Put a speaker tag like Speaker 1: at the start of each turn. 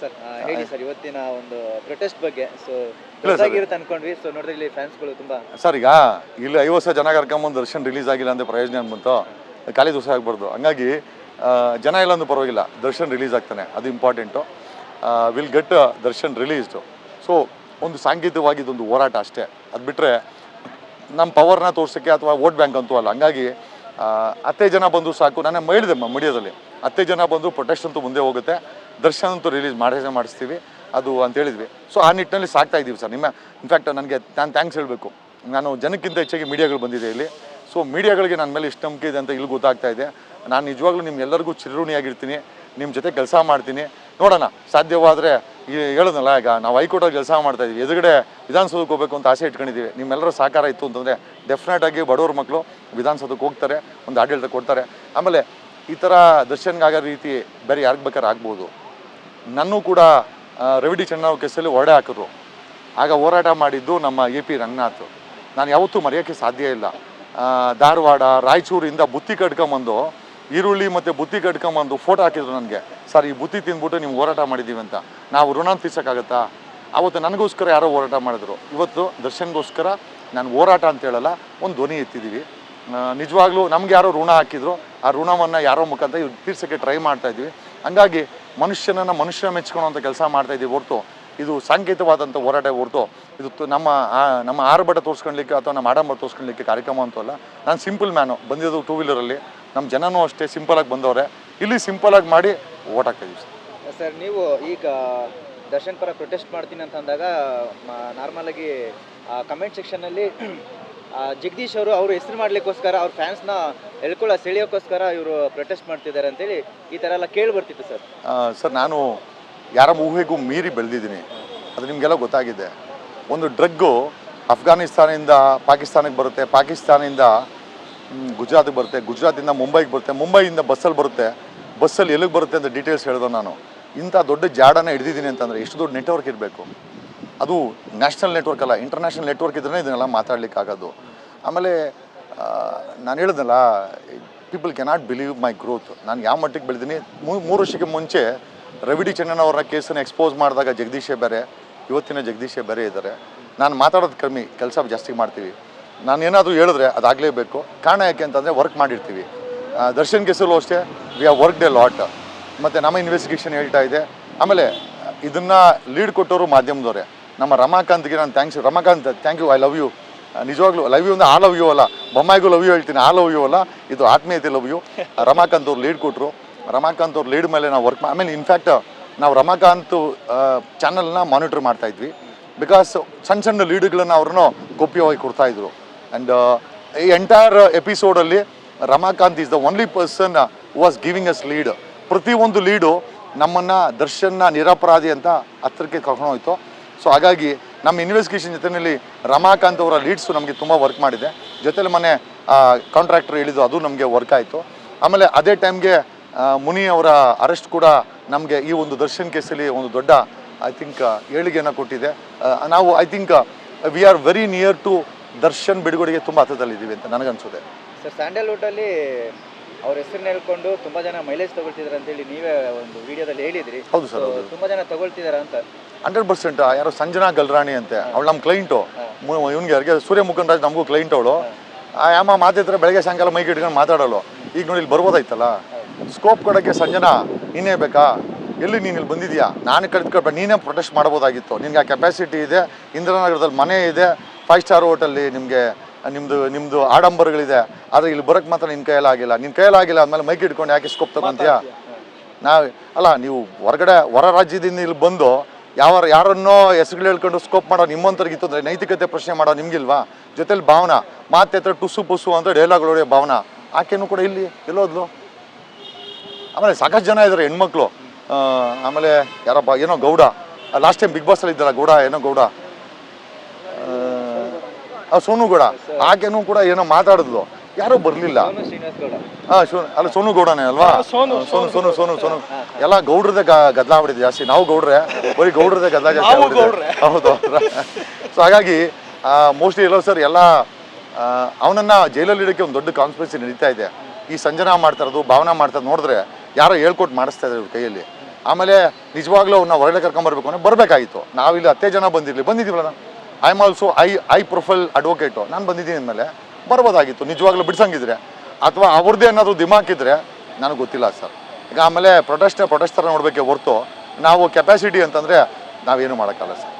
Speaker 1: Sir ಹೇಳಿ sir ಇವತ್ತಿನ ಒಂದು ಪ್ರೊಟೆಸ್ಟ್ ಬಗ್ಗೆ. ಸೊ
Speaker 2: ಇಲ್ಲ sir.
Speaker 1: ಅನ್ಕೊಂಡ್ವಿ. ಸೊ ನೋಡಿದ್ರೆ ಇಲ್ಲಿ ಫ್ಯಾನ್ಸ್ಗಳು ತುಂಬಾ
Speaker 2: ಸರ್ ಈಗ ಇಲ್ಲಿ ಐವತ್ತು ಸಾವಿರ ಜನ ಕರ್ಕೊಂಬಂದು ದರ್ಶನ್ ರಿಲೀಸ್ ಆಗಿಲ್ಲ ಅಂತ ಪ್ರಯೋಜನ ಅನ್ಬಂತು ಖಾಲಿ ದಿವಸ ಆಗ್ಬಾರ್ದು. ಹಂಗಾಗಿ ಜನ ಇಲ್ಲ ಅಂದ್ರೂ ಪರವಾಗಿಲ್ಲ. ದರ್ಶನ್ ರಿಲೀಸ್ ಆಗ್ತಾನೆ. ಅದು important will get Darshan released so ಒಂದು ಸಾಂಕೇತಿಕವಾಗಿ ಇದೊಂದು ಹೋರಾಟ ಅಷ್ಟೇ. ಅದು ಬಿಟ್ಟರೆ ನಮ್ಮ ಪವರ್ನ ತೋರ್ಸೋಕ್ಕೆ ಅಥವಾ ವೋಟ್ ಬ್ಯಾಂಕ್ ಅಂತೂ ಅಲ್ಲ. ಹಂಗಾಗಿ ಹತ್ತೇ ಜನ ಬಂದು ಸಾಕು. ನಾನು ಹೇಳಿದೆ ಮೀಡಿಯಾದಲ್ಲಿ ಹತ್ತೇ ಜನ ಬಂದು ಪ್ರೊಟೆಸ್ಟ್ ಅಂತೂ ಮುಂದೆ ಹೋಗುತ್ತೆ. ದರ್ಶನ್ ಅಂತೂ ರಿಲೀಸ್ ಮಾಡೇ ಮಾಡಿಸ್ತೀವಿ. ಅದು ಅಂತ ಹೇಳಿದ್ವಿ. ಸೊ ಆ ನಿಟ್ಟಿನಲ್ಲಿ ಸಾಕ್ತಾ ಇದ್ದೀವಿ ಸರ್ ನಿಮ್ಮ ಇನ್ಫ್ಯಾಕ್ಟ್ ನನಗೆ ನಾನು ಥ್ಯಾಂಕ್ಸ್ ಹೇಳಬೇಕು. ನಾನು ಜನಕ್ಕಿಂತ ಹೆಚ್ಚಾಗಿ ಮೀಡಿಯಾಗಳು ಬಂದಿದೆ ಇಲ್ಲಿ. ಸೊ ಮೀಡಿಯಾಗಳಿಗೆ ನನ್ನ ಮೇಲೆ ಇಷ್ಟು ನಂಬಿಕೆ ಇದೆ ಅಂತ ಇಲ್ಲಿ ಗೊತ್ತಾಗ್ತಾ ಇದೆ. ನಾನು ನಿಜವಾಗ್ಲೂ ನಿಮ್ಮ ಎಲ್ಲರಿಗೂ ಚಿರಋಣಿಯಾಗಿರ್ತೀನಿ. ನಿಮ್ಮ ಜೊತೆ ಕೆಲಸ ಮಾಡ್ತೀನಿ. ನೋಡೋಣ, ಸಾಧ್ಯವಾದರೆ ಈ ಹೇಳೋದಲ್ಲ, ಈಗ ನಾವು ಹೈಕೋರ್ಟಲ್ಲಿ ಕೆಲಸ ಮಾಡ್ತಾ ಇದ್ದೀವಿ ಎದುರುಗಡೆ ವಿಧಾನಸೌಧಕ್ಕೆ ಹೋಗಬೇಕು ಅಂತ ಆಸೆ ಇಟ್ಕೊಂಡಿದ್ದೀವಿ ನಿಮ್ಮೆಲ್ಲರ ಸಹಕಾರ ಇತ್ತು ಅಂತಂದರೆ ಡೆಫಿನೆಟಾಗಿ ಬಡವ್ರ ಮಕ್ಕಳು ವಿಧಾನಸೌಧಕ್ಕೆ ಹೋಗ್ತಾರೆ, ಒಂದು ಆಡಳಿತ ಕೊಡ್ತಾರೆ. ಆಮೇಲೆ ಈ ಥರ ದರ್ಶನ್ಗಾಗೋ ರೀತಿ ಬೇರೆ ಯಾರಿಗೆ ಬೇಕಾದ್ರೆ ಆಗ್ಬೋದು. ನನ್ನೂ ಕೂಡ ರವಿಡಿ ಚೆನ್ನವ್ ಕೇಸಲ್ಲಿ ಹೊರಡೆ ಹಾಕಿದ್ರು. ಆಗ ಹೋರಾಟ ಮಾಡಿದ್ದು ನಮ್ಮ ಎ ಪಿ ರಂಗನಾಥ್. ನಾನು ಯಾವತ್ತೂ ಮರೆಯೋಕ್ಕೆ ಸಾಧ್ಯ ಇಲ್ಲ. ಧಾರವಾಡ, ರಾಯಚೂರಿಂದ ಬುತ್ತಿ ಕಟ್ಕೊಂಬಂದು, ಈರುಳ್ಳಿ ಮತ್ತು ಬುತ್ತಿ ಕಟ್ಕೊಂಬಂದು ಫೋಟೋ ಹಾಕಿದ್ರು ನನಗೆ. ಸರ್, ಈ ಬುತ್ತಿ ತಿಂದ್ಬಿಟ್ಟು ನೀವು ಹೋರಾಟ ಮಾಡಿದ್ದೀವಿ ಅಂತ. ನಾವು ಋಣ ತೀರ್ಸೋಕ್ಕಾಗತ್ತಾ? ಆವತ್ತು ನನಗೋಸ್ಕರ ಯಾರೋ ಹೋರಾಟ ಮಾಡಿದ್ರು. ಇವತ್ತು ದರ್ಶನ್ಗೋಸ್ಕರ ನಾನು ಹೋರಾಟ ಅಂತ ಹೇಳಲ್ಲ, ಒಂದು ಧ್ವನಿ ಎತ್ತಿದ್ದೀವಿ. ನಿಜವಾಗ್ಲೂ ನಮ್ಗೆ ಯಾರೋ ಋಣ ಹಾಕಿದ್ರು. ಆ ಋಣವನ್ನು ಯಾರೋ ಮುಖಾಂತರ ಇವ್ರು ತೀರ್ಸೋಕ್ಕೆ ಟ್ರೈ ಮಾಡ್ತಾ ಇದ್ವಿ ಹಂಗಾಗಿ ಮನುಷ್ಯನನ್ನು ಮನುಷ್ಯ ಮೆಚ್ಕೊಳ್ಳೋಂಥ ಕೆಲಸ ಮಾಡ್ತಾ ಇದ್ದೀವಿ ಹೊರತು. ಇದು ಸಾಂಕೇತಿಕವಾದಂಥ ಹೋರಾಟ ಹೊರತು. ಇದು ನಮ್ಮ ನಮ್ಮ ಆರ್ಭಟ ತೋರಿಸ್ಕೊಳ್ಲಿಕ್ಕೆ ಅಥವಾ ನಮ್ಮ ಆಡಂಬರ ತೋರಿಸ್ಕೊಳ್ಲಿಕ್ಕೆ ಕಾರ್ಯಕ್ರಮ ಅಂತೂ ಅಲ್ಲ. ನಾನು ಸಿಂಪಲ್ ಮ್ಯಾನು ಬಂದಿದ್ದು ಟೂ ವೀಲರಲ್ಲಿ ನಮ್ಮ ಜನನೂ ಅಷ್ಟೇ ಸಿಂಪಲಾಗಿ ಬಂದವ್ರೆ. ಇಲ್ಲಿ ಸಿಂಪಲಾಗಿ ಮಾಡಿ ಓಟ್ ಹಾಕ್ತಾ ಇದೀವಿ ಸರ್,
Speaker 1: ನೀವು ಈಗ ದರ್ಶನ್ ಪರ ಪ್ರೊಟೆಸ್ಟ್ ಮಾಡ್ತೀನಿ ಅಂತ ಅಂದಾಗ ನಾರ್ಮಲ್ ಆಗಿ ಕಮೆಂಟ್ ಸೆಕ್ಷನ್ನಲ್ಲಿ ಜಗದೀಶ್ ಅವರು ಅವ್ರ ಹೆಸರು ಮಾಡ್ಲಿಕ್ಕೋಸ್ಕರ ಅವ್ರ ಫ್ಯಾನ್ಸ್ನ ಎಳ್ಕೊಳ್ಳೋ ಸೆಳೆಯೋಕ್ಕೋಸ್ಕರ ಇವರು ಪ್ರೊಟೆಸ್ಟ್ ಮಾಡ್ತಿದ್ದಾರೆ ಅಂತೇಳಿ ಈ ಥರ ಎಲ್ಲ ಕೇಳಿ ಬರ್ತಿತ್ತು ಸರ್
Speaker 2: ಸರ್, ನಾನು ಯಾರ ಊಹೆಗೂ ಮೀರಿ ಬೆಳೆದಿದ್ದೀನಿ. ಅದು ನಿಮಗೆಲ್ಲ ಗೊತ್ತಾಗಿದೆ. ಒಂದು ಡ್ರಗ್ಗು ಅಫ್ಘಾನಿಸ್ತಾನಿಂದ ಪಾಕಿಸ್ತಾನಕ್ಕೆ ಬರುತ್ತೆ, ಪಾಕಿಸ್ತಾನಿಂದ ಗುಜರಾತ್ಗೆ ಬರುತ್ತೆ, ಗುಜರಾತಿಂದ ಮುಂಬೈಗೆ ಬರುತ್ತೆ, ಮುಂಬೈಯಿಂದ ಬಸ್ಸಲ್ಲಿ ಬರುತ್ತೆ, ಬಸ್ಸಲ್ಲಿ ಎಲ್ಲಿಗೆ ಬರುತ್ತೆ ಅಂತ ಡೀಟೇಲ್ಸ್ ಹೇಳಿದ್ರು ನಾನು. ಇಂಥ ದೊಡ್ಡ ಜಾಡನ ಹಿಡಿದಿದ್ದೀನಿ ಅಂತಂದರೆ ಎಷ್ಟು ದೊಡ್ಡ ನೆಟ್ವರ್ಕ್ ಇರಬೇಕು. ಅದು ನ್ಯಾಷನಲ್ ನೆಟ್ವರ್ಕ್ ಅಲ್ಲ ಇಂಟರ್ನ್ಯಾಷನಲ್ ನೆಟ್ವರ್ಕ್ ಇದ್ರೇ ಇದನ್ನೆಲ್ಲ ಮಾತಾಡ್ಲಿಕ್ಕೆ ಆಗೋದು ಆಮೇಲೆ ನಾನು ಹೇಳಿದ್ನಲ್ಲ people cannot believe my growth ನಾನು ಯಾವ ಮಟ್ಟಿಗೆ ಬೆಳೆದೀನಿ ಮೂರು ವರ್ಷಕ್ಕೆ ಮುಂಚೆ ರವಿಡಿ ಚೆನ್ನಣ್ಣವರ ಕೇಸನ್ನು ಎಕ್ಸ್ಪೋಸ್ ಮಾಡಿದಾಗ ಜಗದೀಶೇ ಬೇರೆ ಇವತ್ತಿನ ಜಗದೀಶೇ ಬೇರೆ ಇದ್ದಾರೆ. ನಾನು ಮಾತಾಡೋದು ಕಮ್ಮಿ, ಕೆಲಸ ಜಾಸ್ತಿ ಮಾಡ್ತೀವಿ. ನಾನು ಏನಾದರೂ ಹೇಳಿದ್ರೆ ಅದಾಗಲೇಬೇಕು ಕಾರಣ ಯಾಕೆ ಅಂತಂದರೆ ವರ್ಕ್ ಮಾಡಿರ್ತೀವಿ. ದರ್ಶನ್ ಕೇಸಲ್ಲೂ ಅಷ್ಟೇ we are work the lot ಮತ್ತು ನಮ್ಮ ಇನ್ವೆಸ್ಟಿಗೇಷನ್ ಹೇಳ್ತಾ ಇದೆ. ಆಮೇಲೆ, ಇದನ್ನು ಲೀಡ್ ಕೊಟ್ಟವರು ಮಾಧ್ಯಮದವರೇ. ನಮ್ಮ ರಮಾಕಾಂತ್ಗೆ ನಾನು thanks Ramakanth thank you I love you ನಿಜವಾಗ್ಲೂ ಲವ್ ಯು ಅಂದ್ರೆ ಆ ಲವ್ ಯು ಅಲ್ಲ, ಬೊಮ್ಮಾಯಿಗೂ ಲವ್ ಯು ಹೇಳ್ತೀನಿ, ಆ ಲವ್ ಯು ಅಲ್ಲ, ಇದು ಆತ್ಮೀಯತೆ ಲವ್ ಯು. ರಮಾಕಾಂತ್ ಅವ್ರು ಲೀಡ್ ಕೊಟ್ಟರು ರಮಾಕಾಂತ್ ಅವ್ರು ಲೀಡ್ ಮೇಲೆ ನಾವು ವರ್ಕ್ ಆಮೇಲೆ ಇನ್ಫ್ಯಾಕ್ಟ್ ನಾವು ರಮಾಕಾಂತ್ ಚಾನಲ್ನ ಮಾನಿಟರ್ ಮಾಡ್ತಾ ಇದ್ವಿ. ಬಿಕಾಸ್ ಸಣ್ಣ ಸಣ್ಣ ಲೀಡ್ಗಳನ್ನು ಅವ್ರನ್ನ ಗೋಪ್ಯವಾಗಿ ಕೊಡ್ತಾ ಇದ್ರು. ಆ್ಯಂಡ್ ಈ entire ಎಪಿಸೋಡಲ್ಲಿ Ramakanth is the only person was giving us lead ಪ್ರತಿಯೊಂದು ಲೀಡು ನಮ್ಮನ್ನು ದರ್ಶನ್ನ ನಿರಪರಾಧಿ ಅಂತ ಹತ್ತಿರಕ್ಕೆ ಕರ್ಕೊಂಡು ಹೋಯಿತು. ಸೊ ಹಾಗಾಗಿ ನಮ್ಮ ಇನ್ವೆಸ್ಟಿಗೇಷನ್ ಜೊತೆಯಲ್ಲಿ ರಮಾಕಾಂತ್ ಅವರ ಲೀಡ್ಸು ನಮಗೆ ತುಂಬ ವರ್ಕ್ ಮಾಡಿದೆ. ಜೊತೆಲಿ ಮನೆ ಕಾಂಟ್ರಾಕ್ಟರ್ ಹೇಳಿದ್ದು ಅದು ನಮಗೆ ವರ್ಕ್ ಆಯಿತು. ಆಮೇಲೆ ಅದೇ ಟೈಮ್ಗೆ ಮುನಿ ಅವರ ಅರೆಸ್ಟ್ ಕೂಡ ನಮಗೆ ಈ ಒಂದು ದರ್ಶನ್ ಕೇಸಲ್ಲಿ ಒಂದು ದೊಡ್ಡ ಐ ಥಿಂಕ್ ಏಳಿಗೆಯನ್ನು ಕೊಟ್ಟಿದೆ. ನಾವು I think we are very near to Darshan ಬಿಡುಗಡೆಗೆ ತುಂಬ ಹತ್ತದಲ್ಲಿದ್ದೀವಿ ಅಂತ ನನಗನ್ಸುತ್ತೆ.
Speaker 1: ಸರ್ ಸ್ಯಾಂಡಲ್ವುಡ್ಡಲ್ಲಿ ಅವ್ರ ಹೆಸರನ್ನ ಹೇಳ್ಕೊಂಡು ತುಂಬಾ ಜನ ಮೈಲೇಜ್ ತಗೊಳ್ತಿದಾರೆ ಅಂತ ಹೇಳಿ ನೀವೇ ಒಂದು ವಿಡಿಯೋದಲ್ಲಿ ಹೇಳಿದ್ರಿ.
Speaker 2: ಹೌದು ಸರ್ ಹೌದು.
Speaker 1: ತುಂಬಾ ಜನ ತಗೊಳ್ತಿದಾರ ಅಂತ.
Speaker 2: ಹಂಡ್ರೆಡ್ ಪರ್ಸೆಂಟ್ ಯಾರೋ ಸಂಜನಾ ಗಲ್ರಾಣಿ ಅಂತೆ ಅವಳು ನಮ್ಮ ಕ್ಲೈಂಟು ಇವನಿಗೆ ಯಾರಿಗೆ ಸೂರ್ಯ ಮುಖಂಡ್ ರಾಜ್ ನಮಗೂ ಕ್ಲೈಂಟ್ ಅವಳು. ಆ ಯಾಮ ಮಾತಿದ್ರೆ ಬೆಳಗ್ಗೆ ಸಾಯಂಕಾಲ ಮೈಗೆ ಇಟ್ಕೊಂಡು ಮಾತಾಡೋಳು. ಈಗ ನೋಡಿ ಇಲ್ಲಿ ಬರ್ಬೋದಾಯ್ತಲ್ಲ? ಸ್ಕೋಪ್ ಕೊಡೋಕ್ಕೆ ಸಂಜನಾ ನೀನೇ ಬೇಕಾ? ಎಲ್ಲಿ ನೀನು ಇಲ್ಲಿ ಬಂದಿದ್ಯಾ? ನಾನು ಕಳೆದ್ಕೊಳ್ಬೇಡ ನೀನೇ ಪ್ರೊಟೆಸ್ಟ್ ಮಾಡ್ಬೋದಾಗಿತ್ತು. ನಿನಗೆ ಆ ಕೆಪಾಸಿಟಿ ಇದೆ ಇಂದಿರಾನಗರದಲ್ಲಿ ಮನೆ ಇದೆ ಫೈವ್ ಸ್ಟಾರ್ ಹೋಟೆಲ್ಲಿ ನಿಮಗೆ ನಿಮ್ಮದು ನಿಮ್ಮದು ಆಡಂಬರಗಳಿದೆ. ಆದರೆ ಇಲ್ಲಿ ಬರೋಕ್ಕೆ ಮಾತ್ರ ನಿನ್ನ ಕೈಯಲ್ಲಾಗಿಲ್ಲ ನಿನ್ನ ಕೈಯಲ್ಲಾಗಿಲ್ಲ ಆದಮೇಲೆ ಮೈಕ್ ಇಟ್ಕೊಂಡು ಯಾಕೆ ಸ್ಕೋಪ್ ತಗೊಂತೀಯಾ? ನಾವು, ಅಲ್ಲ, ನೀವು ಹೊರಗಡೆ, ಹೊರ ರಾಜ್ಯದಿಂದ ಇಲ್ಲಿ ಬಂದು ಯಾವ ಯಾರನ್ನೋ ಹೆಸರುಗಳು ಹೇಳ್ಕೊಂಡು ಸ್ಕೋಪ್ ಮಾಡೋ ನಿಮ್ಮಂತರ್ಗಿತ್ತು ಅಂದರೆ ನೈತಿಕತೆ ಪ್ರಶ್ನೆ ಮಾಡೋ ನಿಮ್ಗಿಲ್ವಾ? ಜೊತೆಲಿ ಭಾವನಾ, ಮಾತೆ ಹತ್ರ ಟುಸು ಪುಸು ಅಂತ ಡೈಲಾಗ್ ಹೊಡೆಯೋ ಭಾವನಾ, ಆಕೆನೂ ಕೂಡ ಇಲ್ಲಿ ಎಲ್ಲೋದ್ಲು ಆಮೇಲೆ ಸಾಕಷ್ಟು ಜನ ಇದ್ದಾರೆ ಹೆಣ್ಮಕ್ಳು. ಆಮೇಲೆ ಯಾರಪ್ಪ, ಏನೋ ಗೌಡ. ಲಾಸ್ಟ್ ಟೈಮ್ ಬಿಗ್ ಬಾಸಲ್ಲಿ ಇದ್ದಾರ ಗೌಡ, ಏನೋ ಗೌಡ. ಸೋನು ಗೌಡ ಆಕೆನೂ ಕೂಡ ಏನೋ ಮಾತಾಡಿದ್ಲು ಯಾರೂ ಬರಲಿಲ್ಲ. ಅಲ್ಲ ಸೋನು ಗೌಡನೇ ಅಲ್ವಾ? ಸೋನು ಸೋನು ಸೋನು ಸೋನು ಎಲ್ಲ ಗೌಡ್ರದೇ ಗದ್ದಲ ಆಗ್ಬಿಟ್ಟಿದೆ ಜಾಸ್ತಿ ನಾವು ಗೌಡ್ರೆ ಬರೀ ಗೌಡ್ರದ ಗದ್ದಲ ಜಾಸ್ತಿ ಆಗ್ಬಿಟ್ಟಿದೆ. ಹೌದು ಸೊ ಹಾಗಾಗಿ ಮೋಸ್ಟ್ಲಿ ಎಲ್ಲ ಸರ್ ಎಲ್ಲ ಅವನನ್ನ ಜೈಲಲ್ಲಿ ಇಡೋಕ್ಕೆ ಒಂದು ದೊಡ್ಡ ಕಾನ್ಸ್ಪಿರಸಿ ನಡೀತಾ ಇದೆ. ಈ ಸಂಜನಾ ಮಾಡ್ತಾ ಇರೋದು ಭಾವನಾ ಮಾಡ್ತಾ ನೋಡಿದ್ರೆ ಯಾರೋ ಹೇಳ್ಕೊಟ್ಟು ಮಾಡಿಸ್ತಾ ಇದ್ದಾರೆ ಕೈಯಲ್ಲಿ. ಆಮೇಲೆ ನಿಜವಾಗ್ಲೂ ಅವ್ರನ್ನ ಹೊರಗಡೆ ಕರ್ಕೊಂಬರ್ಬೇಕು ಅಂದರೆ ಬರಬೇಕಾಗಿತ್ತು. ನಾವಿಲ್ಲಿ ಹತ್ತೇ ಜನ ಬಂದಿರಲಿ. ಬಂದಿದ್ದೀವಲ್ಲ? I am also I high profile advocate ನಾನು ಬಂದಿದ್ದೀನಿ ಅಂದಮೇಲೆ ಬರ್ಬೋದಾಗಿತ್ತು. ನಿಜವಾಗ್ಲೂ ಬಿಡ್ಸಂಗಿದ್ರೆ. ಅಥವಾ ಅವ್ರದ್ದೇ ಏನಾದರೂ ದಿಮಾಕಿದ್ರೆ ನನಗೆ ಗೊತ್ತಿಲ್ಲ ಸರ್. ಈಗ ಆಮೇಲೆ ಪ್ರೊಟೆಸ್ಟ್ ಪ್ರೊಟೆಸ್ಟ್ ಥರ ನೋಡಬೇಕೆ ಹೊರ್ತು, ನಾವು ಕೆಪಾಸಿಟಿ ಅಂತಂದರೆ ನಾವೇನು ಮಾಡೋಕ್ಕಲ್ಲ ಸರ್.